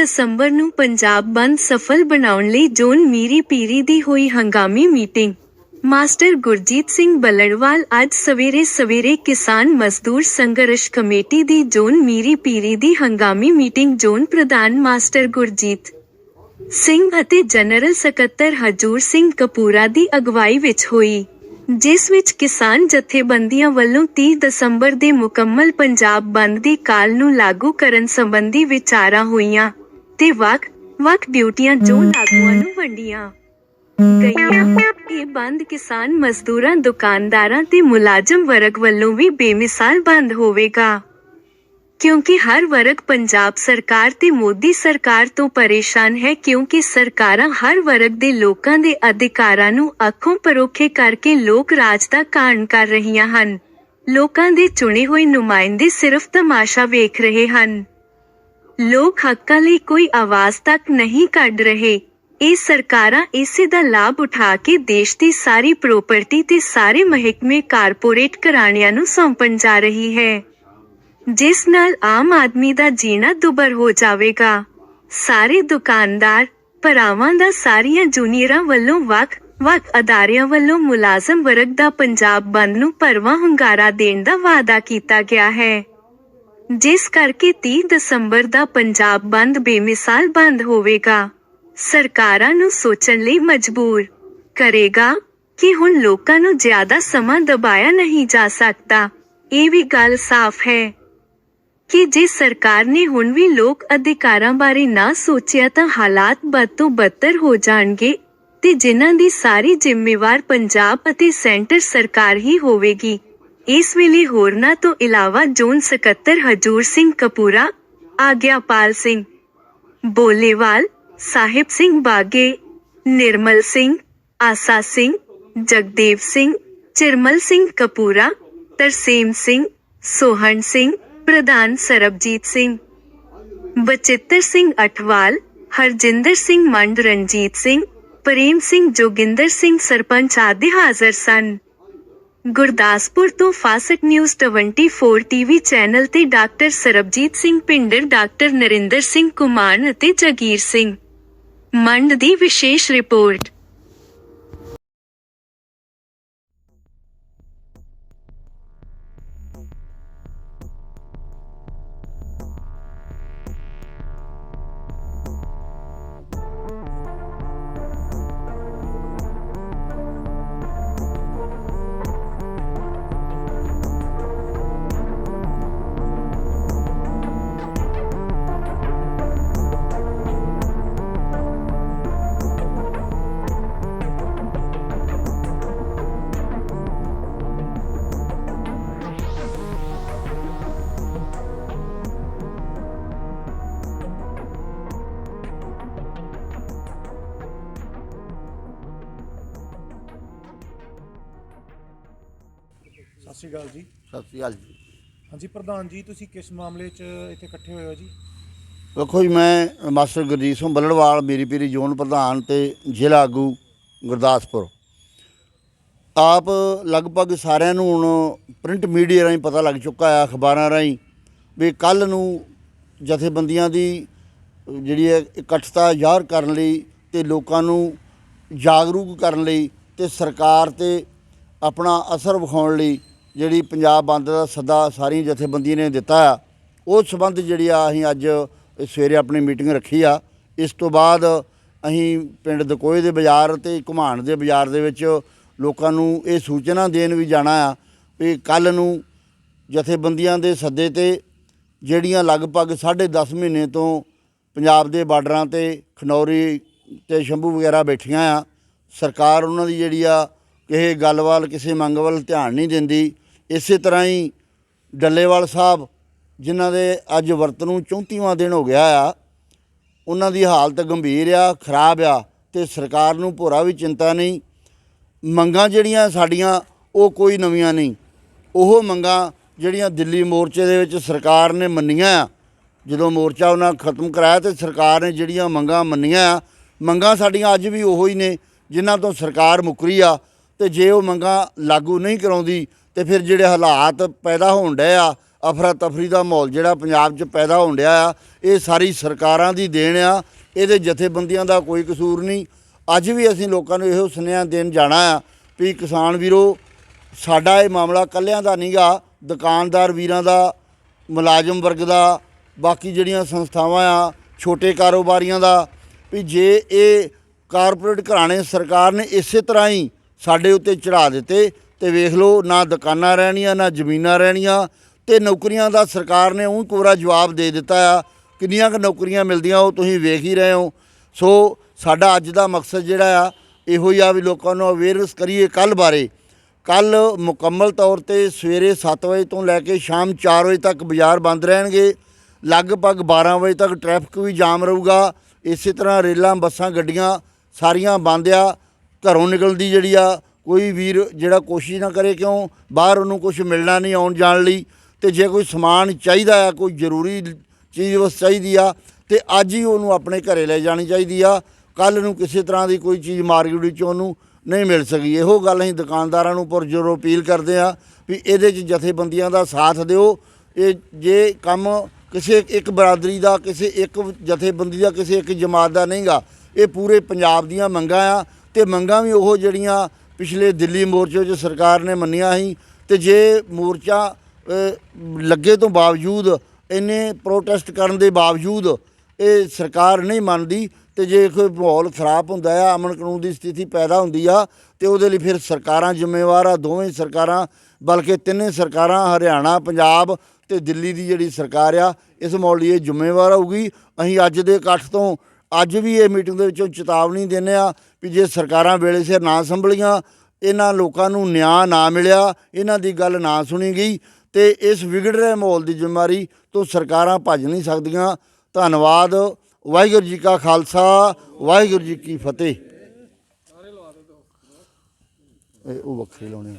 ਦਸੰਬਰ ਨੂੰ ਪੰਜਾਬ ਬੰਦ ਸਫਲ ਬਣਾਉਣ ਲਈ ਜੋਨ ਮੀਰੀ ਪੀਰੀ ਦੀ ਹੋਈ ਹੰਗਾਮੀ ਮੀਟਿੰਗ। ਮਾਸਟਰ ਗੁਰਜੀਤ ਸਿੰਘ ਬੱਲੜਵਾਲ ਅੱਜ ਸਵੇਰੇ ਸਵੇਰੇ ਕਿਸਾਨ ਮਜ਼ਦੂਰ ਸੰਘਰਸ਼ ਕਮੇਟੀ ਦੀ ਜੋਨ ਮੀਰੀ ਪੀਰੀ ਦੀ ਹੰਗਾਮੀ ਮੀਟਿੰਗ ਜੋਨ ਪ੍ਰਧਾਨ ਮਾਸਟਰ ਗੁਰਜੀਤ ਸਿੰਘ ਅਤੇ ਜਨਰਲ ਸਕੱਤਰ ਹਜੂਰ ਸਿੰਘ ਕਪੂਰਾ ਦੀ ਅਗਵਾਈ ਵਿੱਚ ਹੋਈ, ਜਿਸ ਵਿੱਚ ਕਿਸਾਨ ਜਥੇਬੰਦੀਆਂ ਵੱਲੋਂ 30 ਦਸੰਬਰ ਦੇ ਮੁਕੰਮਲ ਪੰਜਾਬ ਬੰਦ ਦੀ ਕਾਲ ਨੂੰ ਲਾਗੂ ਕਰਨ ਸੰਬੰਧੀ ਵਿਚਾਰਾਂ ਹੋਈਆਂ। ਤੇ ਵੱਖ ਵੱਖ ਡਿਊਟੀਆਂ ਜੋ ਆਗੂਆਂ ਨੂੰ ਵੰਡੀਆਂ। ਗਈਆਂ ਇਹ ਬੰਦ ਕਿਸਾਨ ਮਜ਼ਦੂਰਾਂ ਦੁਕਾਨਦਾਰਾਂ ਤੇ ਮੁਲਾਜ਼ਮ ਵਰਗ ਵੱਲੋਂ ਵੀ ਬੇਮਿਸਾਲ ਬੰਦ ਹੋਵੇਗਾ। ਕਿਉਂਕਿ ਹਰ ਵਰਗ ਪੰਜਾਬ ਸਰਕਾਰ ਤੇ ਮੋਦੀ ਸਰਕਾਰ ਤੋਂ ਪਰੇਸ਼ਾਨ ਹੈ ਕਿਉਂਕਿ ਸਰਕਾਰਾਂ ਹਰ ਵਰਗ ਦੇ ਲੋਕਾਂ ਦੇ ਅਧਿਕਾਰਾਂ ਨੂੰ ਅੱਖੋਂ ਪਰੋਖੇ ਕਰਕੇ ਲੋਕ ਰਾਜ ਦਾ ਕਾਰਨ ਕਰ ਰਹੀਆਂ ਹਨ। ਲੋਕਾਂ ਦੇ ਚੁਣੇ ਹੋਏ ਨੁਮਾਇੰਦੇ ਸਿਰਫ ਤਮਾਸ਼ਾ ਵੇਖ ਰਹੇ ਹਨ। ਲੋਕ ਹੱਕਾਂ ਲਈ ਕੋਈ ਆਵਾਜ਼ ਤੱਕ ਨਹੀਂ ਕੱਢ ਰਹੇ। ਇਹ ਸਰਕਾਰਾਂ ਇਸੇ ਦਾ ਲਾਭ ਉਠਾ ਕੇ ਦੇਸ਼ ਦੀ ਸਾਰੀ ਪ੍ਰਾਪਰਟੀ ਤੇ ਸਾਰੇ ਮਹਿਕਮੇ ਕਾਰਪੋਰੇਟ ਘਰਾਣਿਆਂ ਨੂੰ ਸੌਂਪਣ ਜਾ ਰਹੀ ਹੈ। ਜਿਸ ਨਾਲ ਆਮ ਆਦਮੀ ਦਾ ਜੀਣਾ ਦੁੱਭਰ ਹੋ ਜਾਵੇਗਾ। ਸਾਰੇ ਦੁਕਾਨਦਾਰ, ਭਰਾਵਾਂ ਦਾ ਸਾਰੀਆਂ ਜੂਨੀਅਰਾਂ ਵੱਲੋਂ ਵੱਖ ਵੱਖ ਅਦਾਰਿਆਂ ਵੱਲੋਂ ਮੁਲਾਜ਼ਮ ਵਰਗ ਦਾ ਪੰਜਾਬ ਬੰਦ ਨੂੰ ਭਰਵਾਂ ਹੁੰਗਾਰਾ ਦੇਣ ਦਾ ਵਾਅਦਾ ਕੀਤਾ ਗਿਆ ਹੈ। ਜਿਸ ਕਰਕੇ 30 ਦਸੰਬਰ ਦਾ ਪੰਜਾਬ ਬੰਦ ਬੇਮਿਸਾਲ ਬੰਦ ਹੋਵੇਗਾ। ਸਰਕਾਰਾਂ ਨੂੰ ਸੋਚਣ ਲਈ ਮਜਬੂਰ। ਕਰੇਗਾ ਕਿ ਹੁਣ ਲੋਕਾਂ ਨੂੰ ਜ਼ਿਆਦਾ ਸਮਾਂ ਦਬਾਇਆ ਨਹੀਂ ਜਾ ਸਕਦਾ। ਇਹ ਵੀ ਗੱਲ ਸਾਫ਼ ਹੈ ਕਿ ਜੇ ਸਰਕਾਰ ਨੇ ਹੁਣ ਵੀ ਲੋਕ ਅਧਿਕਾਰਾਂ ਬਾਰੇ ਨਾ ਸੋਚਿਆ ਤਾਂ ਹਾਲਾਤ ਬਦ ਤੋਂ ਬਦਤਰ ਹੋ ਜਾਣਗੇ ਤੇ ਜਿਨ੍ਹਾਂ ਦੀ ਸਾਰੀ ਜ਼ਿੰਮੇਵਾਰ ਪੰਜਾਬ ਅਤੇ ਸੈਂਟਰ ਸਰਕਾਰ ਹੀ ਹੋਵੇਗੀ। ਇਸ ਵੇਲੇ ਹੋਰਨਾਂ ਤੋਂ ਇਲਾਵਾ ਜੋਨ ਸਕੱਤਰ ਹਜੂਰ ਸਿੰਘ ਕਪੂਰਾ ਆਗਿਆਪਾਲ ਸਿੰਘ, ਬੋਲੇਵਾਲ, ਸਾਹਿਬ ਸਿੰਘ ਬਾਗੇ, ਨਿਰਮਲ ਸਿੰਘ, ਆਸਾ ਸਿੰਘ, ਜਗਦੇਵ ਸਿੰਘ, ਚਿਰਮਲ ਸਿੰਘ ਕਪੂਰਾ, ਤਰਸੇਮ ਸਿੰਘ, ਸੋਹਣ ਸਿੰਘ, ਪ੍ਰਧਾਨ ਸਰਬਜੀਤ ਸਿੰਘ, ਬਚਿੱਤਰ ਸਿੰਘ ਅਠਵਾਲ, ਹਰਜਿੰਦਰ ਸਿੰਘ ਮੰਡ ਰਣਜੀਤ ਸਿੰਘ, ਪ੍ਰੇਮ ਸਿੰਘ ਜੋਗਿੰਦਰ ਸਿੰਘ ਸਰਪੰਚ ਆਦਿ ਹਾਜ਼ਰ ਸਨ। ਗੁਰਦਾਸਪੁਰ ਤੋਂ ਫਾਸਟ ਨਿਊਜ਼ 24 ਟੀਵੀ ਚੈਨਲ ਤੇ ਡਾਕਟਰ ਸਰਬਜੀਤ ਸਿੰਘ ਪਿੰਡਰ, ਡਾਕਟਰ ਨਰਿੰਦਰ ਸਿੰਘ ਕੁਮਾਨ ਅਤੇ ਜਗੀਰ ਸਿੰਘ। ਮੰਡ ਦੀ ਵਿਸ਼ੇਸ਼ ਰਿਪੋਰਟ। ਸ਼੍ਰੀ ਅਕਾਲ ਜੀ। ਸਤਿ ਸ਼੍ਰੀ ਅਕਾਲ ਜੀ। ਹਾਂਜੀ ਪ੍ਰਧਾਨ ਜੀ ਤੁਸੀਂ ਕਿਸ ਮਾਮਲੇ 'ਚ ਇੱਥੇ ਇਕੱਠੇ ਹੋਏ ਹੋ ਜੀ? ਵੇਖੋ ਜੀ ਮੈਂ ਮਾਸਟਰ ਗੁਰਜੀਤ ਸਿੰਘ ਬੱਲੜਵਾਲ ਮੇਰੀ ਪੀਰੀ ਜ਼ੋਨ ਪ੍ਰਧਾਨ ਤੇ ਜ਼ਿਲ੍ਹਾ ਆਗੂ ਗੁਰਦਾਸਪੁਰ। ਆਪ ਲਗਭਗ ਸਾਰਿਆਂ ਨੂੰ ਹੁਣ ਪ੍ਰਿੰਟ ਮੀਡੀਆ ਰਾਹੀਂ ਪਤਾ ਲੱਗ ਚੁੱਕਾ ਹੈ ਅਖਬਾਰਾਂ ਰਾਹੀਂ ਵੀ ਕੱਲ ਨੂੰ ਜਥੇਬੰਦੀਆਂ ਦੀ ਜਿਹੜੀ ਹੈ ਇਕੱਠਤਾ ਜ਼ਾਹਰ ਕਰਨ ਲਈ ਤੇ ਲੋਕਾਂ ਨੂੰ ਜਾਗਰੂਕ ਕਰਨ ਲਈ ਤੇ ਸਰਕਾਰ ਤੇ ਆਪਣਾ ਅਸਰ ਵਿਖਾਉਣ ਲਈ ਜਿਹੜੀ ਪੰਜਾਬ ਬੰਦ ਦਾ ਸੱਦਾ ਸਾਰੀਆਂ ਜਥੇਬੰਦੀਆਂ ਨੇ ਦਿੱਤਾ ਆ, ਉਸ ਸੰਬੰਧ ਜਿਹੜੀ ਆ ਅਸੀਂ ਅੱਜ ਸਵੇਰੇ ਆਪਣੀ ਮੀਟਿੰਗ ਰੱਖੀ ਆ। ਇਸ ਤੋਂ ਬਾਅਦ ਅਸੀਂ ਪਿੰਡ ਦਕੋਏ ਦੇ ਬਾਜ਼ਾਰ ਤੇ ਘੁਮਾਣ ਦੇ ਬਾਜ਼ਾਰ ਦੇ ਵਿੱਚ ਲੋਕਾਂ ਨੂੰ ਇਹ ਸੂਚਨਾ ਦੇਣ ਵੀ ਜਾਣਾ ਆ ਵੀ ਕੱਲ ਨੂੰ ਜਥੇਬੰਦੀਆਂ ਦੇ ਸੱਦੇ ਤੇ ਜਿਹੜੀਆਂ ਲਗਭਗ 10.5 ਮਹੀਨੇ ਤੋਂ ਪੰਜਾਬ ਦੇ ਬਾਰਡਰਾਂ ਤੇ ਖਨੌਰੀ ਤੇ ਸ਼ੰਭੂ ਵਗੈਰਾ ਬੈਠੀਆਂ ਆ, ਸਰਕਾਰ ਉਹਨਾਂ ਦੀ ਜਿਹੜੀ ਆ ਕਿਸੇ ਗੱਲ ਵੱਲ ਕਿਸੇ ਮੰਗ ਵੱਲ ਧਿਆਨ ਨਹੀਂ ਦਿੰਦੀ। ਇਸੇ ਤਰ੍ਹਾਂ ਹੀ ਡੱਲੇਵਾਲ ਸਾਹਿਬ, ਜਿਨ੍ਹਾਂ ਦੇ ਅੱਜ ਵਰਤ ਨੂੰ 34ਵਾਂ ਦਿਨ ਹੋ ਗਿਆ ਆ, ਉਹਨਾਂ ਦੀ ਹਾਲਤ ਗੰਭੀਰ ਆ, ਖਰਾਬ ਆ ਤੇ ਸਰਕਾਰ ਨੂੰ ਭੋਰਾ ਵੀ ਚਿੰਤਾ ਨਹੀਂ। ਮੰਗਾਂ ਜਿਹੜੀਆਂ ਸਾਡੀਆਂ, ਉਹ ਕੋਈ ਨਵੀਆਂ ਨਹੀਂ। ਉਹ ਮੰਗਾਂ ਜਿਹੜੀਆਂ ਦਿੱਲੀ ਮੋਰਚੇ ਦੇ ਵਿੱਚ ਸਰਕਾਰ ਨੇ ਮੰਨੀਆਂ ਆ, ਜਦੋਂ ਮੋਰਚਾ ਉਹਨਾਂ ਖਤਮ ਕਰਾਇਆ ਤੇ ਸਰਕਾਰ ਨੇ ਜਿਹੜੀਆਂ ਮੰਗਾਂ ਮੰਨੀਆਂ ਆ, ਮੰਗਾਂ ਸਾਡੀਆਂ ਅੱਜ ਵੀ ਉਹੋ ਹੀ ਨੇ, ਜਿਨ੍ਹਾਂ ਤੋਂ ਸਰਕਾਰ ਮੁਕਰੀ ਆ, ਤੇ ਜੇ ਉਹ ਮੰਗਾਂ ਲਾਗੂ ਨਹੀਂ ਕਰਾਉਂਦੀ ਤੇ ਫਿਰ ਜਿਹੜੇ ਹਾਲਾਤ ਪੈਦਾ ਹੋਣ ਡਏ ਆ ਅਫਰਾ ਤਫਰੀ ਦਾ ਮਾਹੌਲ ਜਿਹੜਾ ਪੰਜਾਬ 'ਚ ਪੈਦਾ ਹੋਣ ਡਿਆ ਆ, ਇਹ ਸਾਰੀ ਸਰਕਾਰਾਂ ਦੀ ਦੇਣ ਆ, ਇਹਦੇ ਜਥੇਬੰਦੀਆਂ ਦਾ ਕੋਈ ਕਸੂਰ ਨਹੀਂ। ਅੱਜ ਵੀ ਅਸੀਂ ਲੋਕਾਂ ਨੂੰ ਇਹੋ ਸੁਨੇਹਾ ਦੇਣ ਜਾਣਾ ਆ ਵੀ ਕਿਸਾਨ ਵੀਰੋ, ਸਾਡਾ ਇਹ ਮਾਮਲਾ ਕੱਲਿਆਂ ਦਾ ਨਹੀਂਗਾ, ਦੁਕਾਨਦਾਰ ਵੀਰਾਂ ਦਾ, ਮੁਲਾਜ਼ਮ ਵਰਗ ਦਾ, ਬਾਕੀ ਜਿਹੜੀਆਂ ਸੰਸਥਾਵਾਂ ਆ, ਛੋਟੇ ਕਾਰੋਬਾਰੀਆਂ ਦਾ, ਵੀ ਜੇ ਇਹ ਕਾਰਪੋਰੇਟ ਘਰਾਣੇ ਸਰਕਾਰ ਨੇ ਇਸੇ ਤਰ੍ਹਾਂ ਹੀ ਸਾਡੇ ਉੱਤੇ ਚੜਾ ਦਿੱਤੇ ਤੇ ਵੇਖ ਲਓ, ਨਾ ਦੁਕਾਨਾਂ ਰਹਿਣੀਆਂ, ਨਾ ਜ਼ਮੀਨਾਂ ਰਹਿਣੀਆਂ, ਤੇ ਨੌਕਰੀਆਂ ਦਾ ਸਰਕਾਰ ਨੇ ਉਹ ਕੋਰਾ ਜਵਾਬ ਦੇ ਦਿੱਤਾ ਆ, ਕਿੰਨੀਆਂ ਕੁ ਨੌਕਰੀਆਂ ਮਿਲਦੀਆਂ, ਉਹ ਤੁਸੀਂ ਵੇਖ ਹੀ ਰਹੇ ਹੋ। ਸੋ, ਸਾਡਾ ਅੱਜ ਦਾ ਮਕਸਦ ਜਿਹੜਾ ਆ, ਇਹੋ ਹੀ ਆ ਵੀ ਲੋਕਾਂ ਨੂੰ ਅਵੇਅਰਨੈਸ ਕਰੀਏ ਕੱਲ ਬਾਰੇ। ਕੱਲ ਮੁਕੰਮਲ ਤੌਰ ਤੇ ਸਵੇਰੇ 7 ਵਜੇ ਤੋਂ ਲੈ ਕੇ ਸ਼ਾਮ 4 ਵਜੇ ਤੱਕ ਬਾਜ਼ਾਰ ਬੰਦ ਰਹਿਣਗੇ। ਲਗਭਗ 12 ਵਜੇ ਤੱਕ ਟ੍ਰੈਫਿਕ ਵੀ ਜਾਮ ਰਹੂਗਾ। ਇਸੇ ਤਰ੍ਹਾਂ ਰੇਲਾਂ, ਬੱਸਾਂ, ਗੱਡੀਆਂ ਸਾਰੀਆਂ ਬੰਦ ਆ। ਘਰੋਂ ਨਿਕਲਦੀ ਜਿਹੜੀ ਆ ਕੋਈ ਵੀਰ ਜਿਹੜਾ ਕੋਸ਼ਿਸ਼ ਨਾ ਕਰੇ ਕਿਉਂ? ਬਾਹਰ ਉਹਨੂੰ ਕੁਝ ਮਿਲਣਾ ਨਹੀਂ ਆਉਣ ਜਾਣ ਲਈ। ਤੇ ਜੇ ਕੋਈ ਸਮਾਨ ਚਾਹੀਦਾ ਆ, ਕੋਈ ਜ਼ਰੂਰੀ ਚੀਜ਼ ਵਸ ਚਾਹੀਦੀ ਆ, ਤੇ ਅੱਜ ਹੀ ਉਹਨੂੰ ਆਪਣੇ ਘਰੇ ਲੈ ਜਾਣੀ ਚਾਹੀਦੀ ਆ। ਕੱਲ ਨੂੰ ਕਿਸੇ ਤਰ੍ਹਾਂ ਦੀ ਕੋਈ ਚੀਜ਼ ਮਾਰਕੀਟ ਵਿੱਚੋਂ ਉਹਨੂੰ ਨਹੀਂ ਮਿਲ ਸਕੀ। ਇਹੋ ਗੱਲ ਅਸੀਂ ਦੁਕਾਨਦਾਰਾਂ ਨੂੰ ਪੁਰਜੋਰ ਅਪੀਲ ਕਰਦੇ ਆ ਵੀ ਇਹਦੇ 'ਚ ਜਥੇਬੰਦੀਆਂ ਦਾ ਸਾਥ ਦਿਓ। ਇਹ ਜੇ ਕੰਮ ਕਿਸੇ ਇੱਕ ਬਰਾਦਰੀ ਦਾ, ਕਿਸੇ ਇੱਕ ਜਥੇਬੰਦੀ ਦਾ, ਕਿਸੇ ਇੱਕ ਜਮਾਤ ਦਾ ਨਹੀਂਗਾ। ਇਹ ਪੂਰੇ ਪੰਜਾਬ ਦੀਆਂ ਮੰਗਾਂ ਆ ਤੇ ਮੰਗਾਂ ਵੀ ਉਹ ਜਿਹੜੀਆਂ ਪਿਛਲੇ ਦਿੱਲੀ ਮੋਰਚੇ 'ਚ ਸਰਕਾਰ ਨੇ ਮੰਨਿਆ ਸੀ ਤੇ ਜੇ ਮੋਰਚਾ ਲੱਗੇ ਤੋਂ ਬਾਵਜੂਦ ਇਹਨੇ ਪ੍ਰੋਟੈਸਟ ਕਰਨ ਦੇ ਬਾਵਜੂਦ ਇਹ ਸਰਕਾਰ ਨਹੀਂ ਮੰਨਦੀ ਤੇ ਜੇ ਕੋਈ ਮਾਹੌਲ ਖਰਾਬ ਹੁੰਦਾ ਆ, ਅਮਨ ਕਾਨੂੰਨ ਦੀ ਸਥਿਤੀ ਪੈਦਾ ਹੁੰਦੀ ਆ, ਤੇ ਉਹਦੇ ਲਈ ਫਿਰ ਸਰਕਾਰਾਂ ਜ਼ਿੰਮੇਵਾਰ ਆ, ਦੋਵੇਂ ਸਰਕਾਰਾਂ, ਬਲਕਿ ਤਿੰਨੇ ਸਰਕਾਰਾਂ, ਹਰਿਆਣਾ, ਪੰਜਾਬ ਤੇ ਦਿੱਲੀ ਦੀ ਜਿਹੜੀ ਸਰਕਾਰ ਆ, ਇਸ ਮਾਹੌਲ ਲਈ ਇਹ ਜ਼ਿੰਮੇਵਾਰ ਹੋਊਗੀ। ਅਸੀਂ ਅੱਜ ਦੇ ਇਕੱਠ ਤੋਂ ਅੱਜ ਵੀ ਇਹ ਮੀਟਿੰਗ ਦੇ ਵਿੱਚੋਂ ਚੇਤਾਵਨੀ ਦਿੰਦੇ ਆ ਵੀ ਜੇ ਸਰਕਾਰਾਂ ਵੇਲੇ ਸਿਰ ਨਾ ਸੰਭਲੀਆਂ, ਇਹਨਾਂ ਲੋਕਾਂ ਨੂੰ ਨਿਆਂ ਨਾ ਮਿਲਿਆ, ਇਹਨਾਂ ਦੀ ਗੱਲ ਨਾ ਸੁਣੀ ਗਈ ਤੇ ਇਸ ਵਿਗੜ ਰਹੇ ਮਾਹੌਲ ਦੀ ਜ਼ਿੰਮੇਵਾਰੀ ਤੋਂ ਸਰਕਾਰਾਂ ਭੱਜ ਨਹੀਂ ਸਕਦੀਆਂ। ਧੰਨਵਾਦ। ਵਾਹਿਗੁਰੂ ਜੀ ਕਾ ਖਾਲਸਾ, ਵਾਹਿਗੁਰੂ ਜੀ ਕੀ ਫਤਿਹ। ਇਹ ਉਹ ਵੱਖਰੇ ਲਾਉਣੇ ਆ।